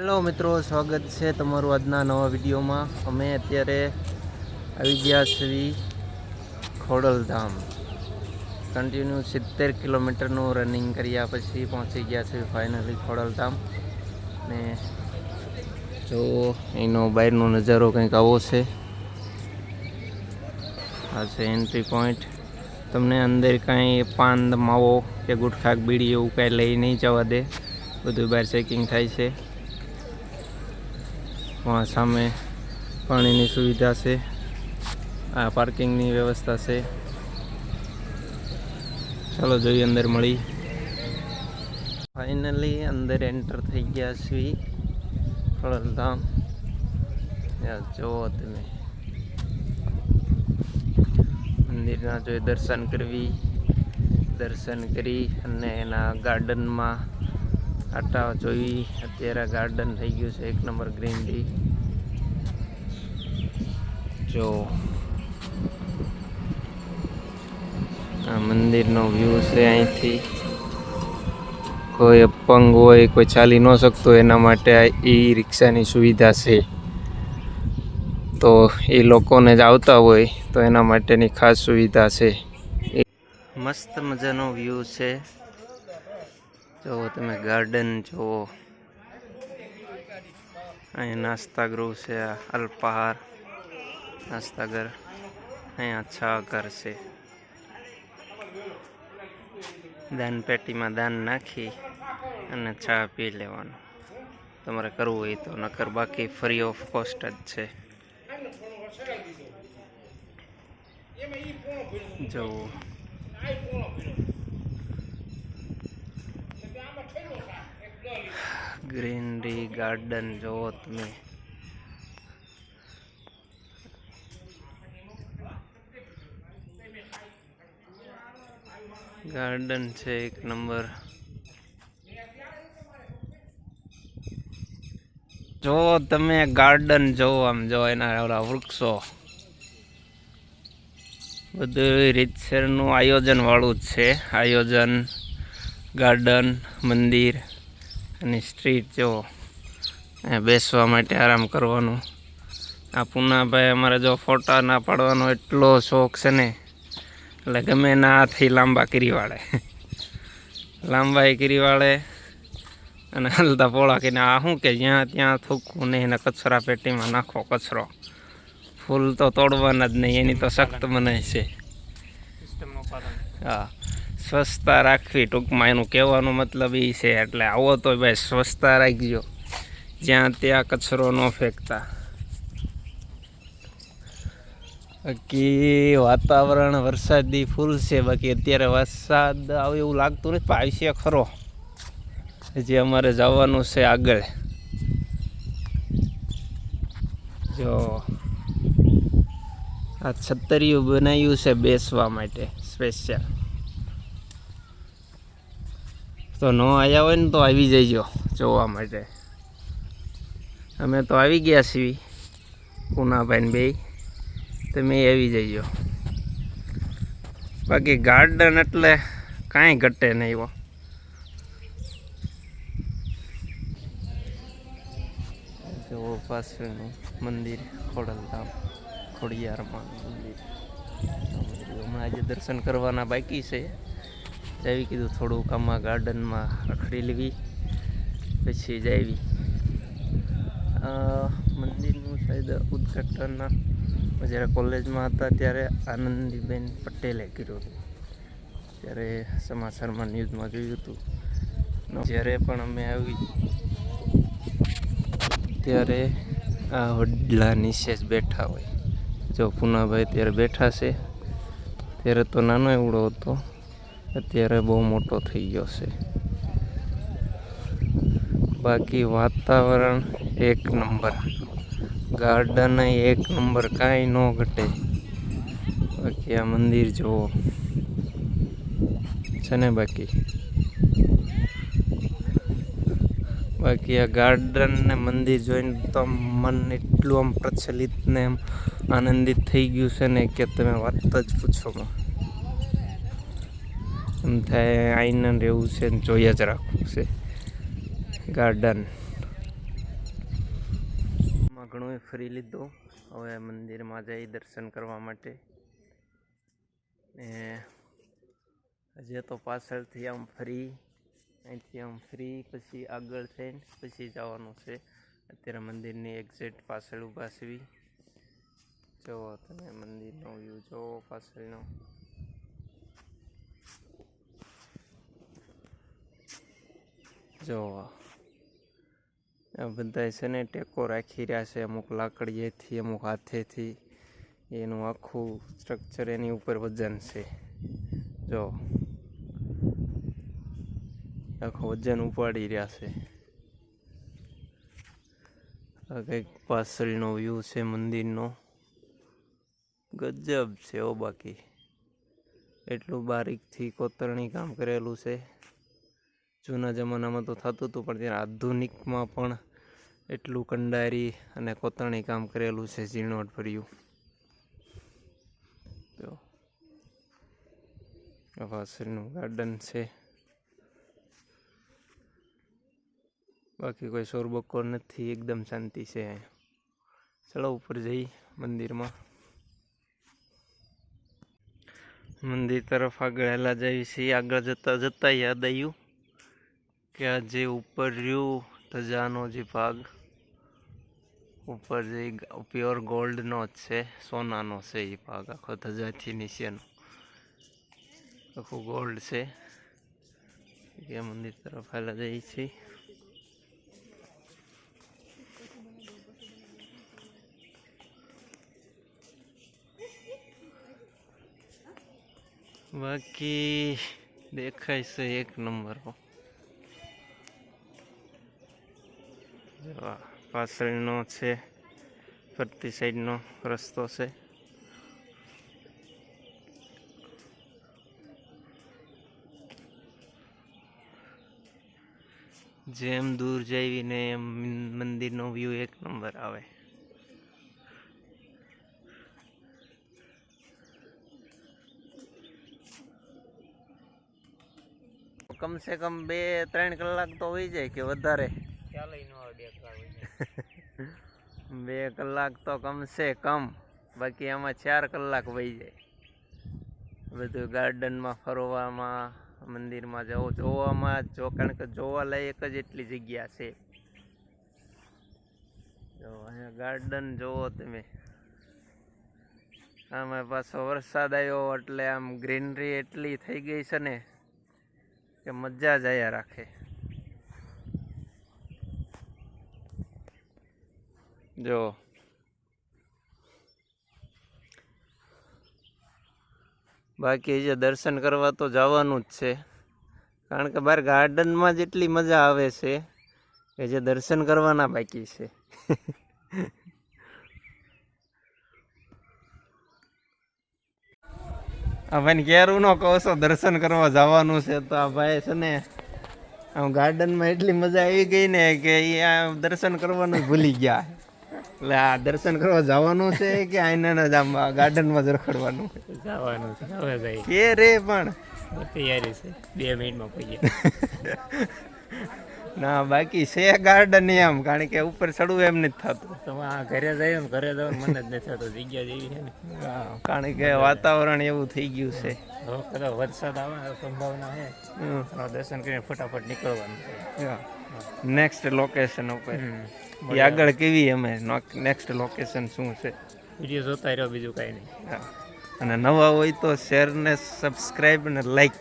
Hello મિત્રો, સ્વાગત છે તમારું આજના નવા વિડીયોમાં. અમે અત્યારે આવી ગયા શ્રી ખોડલધામ. કન્ટિન્યુ સિત્તેર કિલોમીટરનું રનિંગ કર્યા પછી પહોંચી ગયા છે ફાઇનલી ખોડલધામ. ને જો એનો બહારનો નજારો કંઈક આવો છે. આ છે એન્ટ્રી પોઈન્ટ તમને અંદર કાંઈ પાન માવો કે ગુટખા બીડી એવું કાંઈ લઈ નહીં જવા દે. બધું બહાર ચેકિંગ થાય છે. વहाँ સામે પાણીની સુવિધા છે. આ પાર્કિંગની વ્યવસ્થા છે. ચાલો જોઈએ અંદર મળી. ફાઇનલી અંદર એન્ટર થઈ ગયા છીએ. ખોડલધામ જુઓ તમે. મંદિરના જોઈએ દર્શન કરવી. દર્શન કરી અને એના ગાર્ડનમાં આટા જોઈ અત્યારે ગાર્ડન થઈ ગયું છે, એક નંબર ગ્રીનરી જો. આ મંદિરનો વ્યૂ છે અહીંથી. કોઈ અપંગ હોય, કોઈ ચાલી ન શકતો એના માટે ઈ રિક્ષાની સુવિધા છે. તો એ લોકોને જ આવતા હોય, તો એના માટેની ખાસ સુવિધા છે. મસ્ત મજાનો વ્યૂ છે. જુઓ તમે ગાર્ડન જુઓ. અહીં નાસ્તા ગૃહ છે આ અલ્પાહાર નાસ્તાગર અહીંયા છ ઘર છે. દાન પેટીમાં દાન નાખી અને ચા પી લેવાનું. તમારે કરવું હોય તો, નકર બાકી ફ્રી ઓફ કોસ્ટ જ છે. જવું ગ્રીનરી ગાર્ડન જુઓ તમે. ગાર્ડન છે એક નંબર. જો તમે ગાર્ડન જો આમ જો એના ઓલા વૃક્ષો. બધું રીતસરનું આયોજન વાળું જ છે. આયોજન ગાર્ડન મંદિર. અને સ્ટ્રીટ જો બેસવા માટે આરામ કરવાનું. આ પૂનાભાઈ અમારે જો ફોટા ના પાડવાનો એટલો શોખ છે ને એટલે ગમે ના હાથી લાંબા કરી વાળે લાંબા કરી વાળે અને હલતા પોળા કરીને આ શું કે જ્યાં ત્યાં થૂકવું નહીં એને કચરા પેટીમાં નાખો કચરો. ફૂલ તો તોડવાના જ નહીં એની તો સખ્ત મનાય છે. હા. સ્વચ્છતા રાખવી, ટૂંકમાં એનું કહેવાનો મતલબ એ છે, એટલે આવો તો ભાઈ સ્વચ્છતા રાખજો. જ્યાં ત્યાં કચરો ન ફેંકતા. બાકી વાતાવરણ વરસાદી ફૂલ છે, બાકી અત્યારે વરસાદ આવે એવું લાગતું નથી, પણ આવશે ખરો. હજી અમારે જવાનું છે આગળ. જો, આ છતરીયું બનાવ્યું છે બેસવા માટે સ્પેશિયલ તો ન આવ્યા હોય ને તો આવી જઈજો જોવા માટે. અમે તો આવી ગયા છીએ, પૂનાભાઈ બે તમે આવી જઈજો. બાકી ગાર્ડન એટલે કાંઈ ઘટે નહીં એવો જુઓ પાસેનું મંદિર, ખોડલધામ, ખોડિયારમાં મંદિર. હમણાં આજે દર્શન કરવાના બાકી છે. જાવી કીધું, થોડુંક આમાં ગાર્ડનમાં રખડી લેવી, પછી જાવી. મંદિરનું શાયદ ઉદઘાટન જ્યારે કોલેજમાં હતા ત્યારે આનંદીબેન પટેલે કર્યું હતું. ત્યારે સમાચારમાં ન્યૂઝમાં જોયું હતું. જ્યારે પણ અમે આવી, ત્યારે આ વડલા જ બેઠા હોય. જો પૂનાભાઈ ત્યારે બેઠા છે, ત્યારે તો નાનો એવડો હતો. અત્યારે બહુ મોટો થઈ ગયો છે. બાકી વાતાવરણ એક નંબર. ગાર્ડન એક નંબર, કાંઈ ન ઘટે. બાકી આ મંદિર જુઓ. છે ને બાકી? બાકી આ ગાર્ડન ને મંદિર જોઈને તો મન એટલું આમ પ્રચલિત ને આમ આનંદિત થઈ ગયું છે ને કે તમે વાત જ પૂછો. માં એમ થાય, આઈને રહેવું છે ને જોઈએ જ રાખવું છે. ગાર્ડન ઘણું ફરી લીધું. હવે મંદિરમાં જઈ દર્શન કરવા માટે. ને હજી તો પાછળથી આમ ફરી, અહીંથી આમ ફ્રી, પછી આગળ થઈને પછી જવાનું છે. અત્યારે મંદિરની એક્ઝેક્ટ પાછળ છીએ. જુઓ તમે મંદિરનો વ્યૂ જુઓ પાછળનો. જુઓ આ બધા છે ને ટેકો રાખી રહ્યા છે અમુક લાકડીએથી, અમુક હાથેથી. એનું આખું સ્ટ્રક્ચર એની ઉપર વજન છે. જો, આખું વજન ઉપાડી રહ્યા છે. આ કંઈક પાછળનો વ્યૂ છે મંદિરનો. ગજબ છે ઓ બાકી. એટલું બારીકથી કોતરણી કામ કરેલું છે. જૂના જમાનામાં તો થતું હતું, પણ ત્યારે આધુનિકમાં પણ એટલું કંડારી અને કોતરણી કામ કરેલું છે ઝીણવટ ભર્યું તો આ ગાર્ડન છે. બાકી કોઈ શોરબક્કો નથી, એકદમ શાંતિ છે ચલો, ઉપર જઈ મંદિરમાં. મંદિર તરફ આગળ હેલા જઈએ છીએ. આગળ જતા જતા યાદ આવ્યું. કે આ જે ઉપર રહ્યું ધજાનો જે ભાગ, ઉપર જે પ્યોર ગોલ્ડનો જ છે, સોનાનો છે એ ભાગ, આખો ધજાથી નીચેનો. આખું ગોલ્ડ છે. એ મંદિર તરફ હેલા જઈએ છીએ. બાકી દેખાય છે એક નંબર પાછળનો છે, ફરતી સાઈડનો રસ્તો છે. જેમ દૂર જઈને એમ મંદિરનો વ્યૂ એક નંબર આવે. કમ સે કમ બે ત્રણ કલાક તો હોઈ જાય કે વધારે. બે કલાક તો કમસે કમ, બાકી આમાં ચાર કલાક વહી જાય. બધું ગાર્ડનમાં ફરવામાં, મંદિરમાં જવું, જોવામાં જો, કારણ કે જોવા લાયક જ એટલી જગ્યા છે. જો અહીંયા ગાર્ડન જોવો તમે. આમાં પાછો વરસાદ આવ્યો એટલે આમ ગ્રીનરી એટલી થઈ ગઈ છે ને, કે મજા જ આયા રાખે. જો. બાકી જે દર્શન કરવા તો જવાનું જ છે. કારણ કે બહાર ગાર્ડનમાં જેટલી મજા આવે છે કે જે દર્શન કરવાના બાકી છે. આ ભાઈને કેરું ન કહો છો, દર્શન કરવા જવાનું છે તો આ ભાઈ છે ને, આમ ગાર્ડનમાં એટલી મજા આવી ગઈ ને કે એ દર્શન કરવાનું ભૂલી ગયા. એટલે આ દર્શન કરવા જવાનું છે કે આઈના આમ ગાર્ડનમાં જ રખડવાનું? જવાનું છે હવે જાય કે રે પણ? તૈયારી છે બે મિનિટમાં પહોંચી ના બાકી છે ગાર્ડન એમ કારણ કે ઉપર ચડવું એમ નથી થતું. તમે આ ઘરે જાય ને ઘરે જવાનું મન જ નથી થતું જગ્યા જેવી છે ને. કારણ કે વાતાવરણ એવું થઈ ગયું છે. કદાચ વરસાદ આવે સંભાવના છે દર્શન કરીને ફટાફટ નીકળવાનું. છે નેક્સ્ટ લોકેશન ઉપર. એ આગળ કેવી અમે? નેક્સ્ટ લોકેશન શું છે? વીડિયો જોતા રહ્યો બીજું કાંઈ નહીં. હા. અને નવા હોય તો શેર ને સબસ્ક્રાઇબ ને લાઈક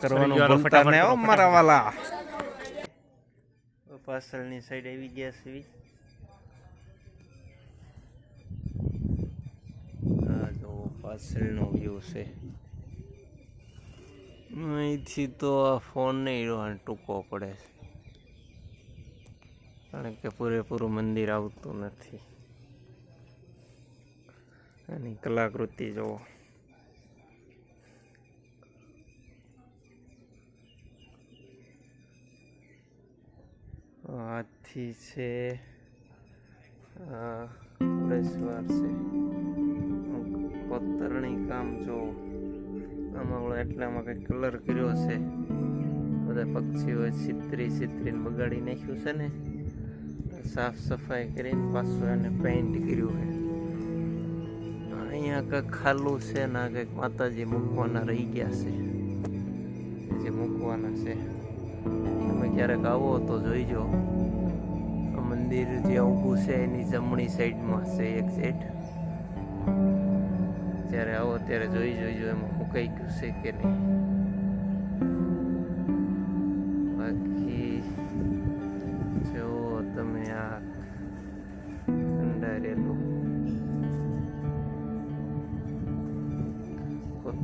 કરવાનું ભૂલતા નહીં ઓ મારા વાલા. પાછળની સાઈડ આવી ગયા છે પાછળનો વ્યૂ છે. અહીંથી તો આ ફોન નહીં ટૂંકો પડે છે. કારણ કે પૂરેપૂરું મંદિર આવતું નથી. એની કલાકૃતિ જુઓ હાથી છે ઘોડેસવાર છે. કોતરણી કામ જો આમાં એટલામાં કંઈક કલર કર્યો છે. બધા પક્ષીઓ છિત્રી છિત્રીને બગાડી નાખ્યું છે ને. સાફ સફાઈ કરીને પાછું એને પેઇન્ટ કર્યું છે. અહીંયા કંઈક ખાલું છે ને કંઈક માતાજી મૂકવાના રહી ગયા છે. જે મૂકવાના છે. તમે ક્યારેક આવો તો જોઈજો. મંદિર જે ઊભું છે એની જમણી સાઈડમાં છે એક સેટ જ્યારે આવો ત્યારે જોઈ જોઈજો એમાં મુકાઈ ગયું છે કે નહીં.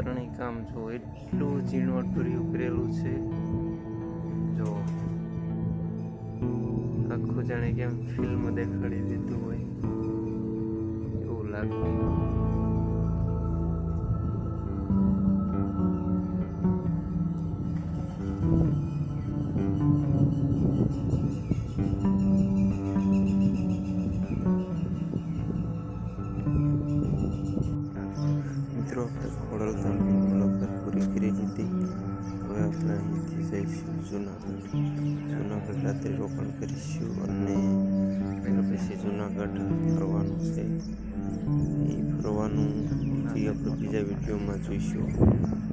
કોતરણી કામ જો એટલું ઝીણવટભર્યું કરેલું છે. જો આખું જાણે કેમ ફિલ્મ દેખાડી દીધું હોય. એવું લાગે. પછી ફરવાનું છે. એ ફરવાનું જે આપણે બીજા વિડીયોમાં જોઈશું.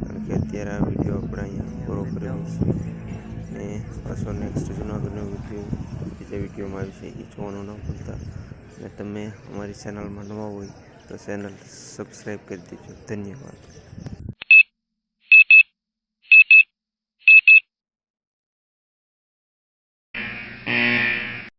કારણ કે અત્યારે આ વીડિયો આપણે અહીંયા પૂરો કરેલો છે. ને પાછો નેક્સ્ટ જૂનાગઢનો વીડિયો, બીજા વિડીયોમાં આવશે એ જોવાનું ન ભૂલતા. અને તમે અમારી ચેનલમાં નવા હોય તો ચેનલ સબસ્ક્રાઈબ કરી દેજો. ધન્યવાદ.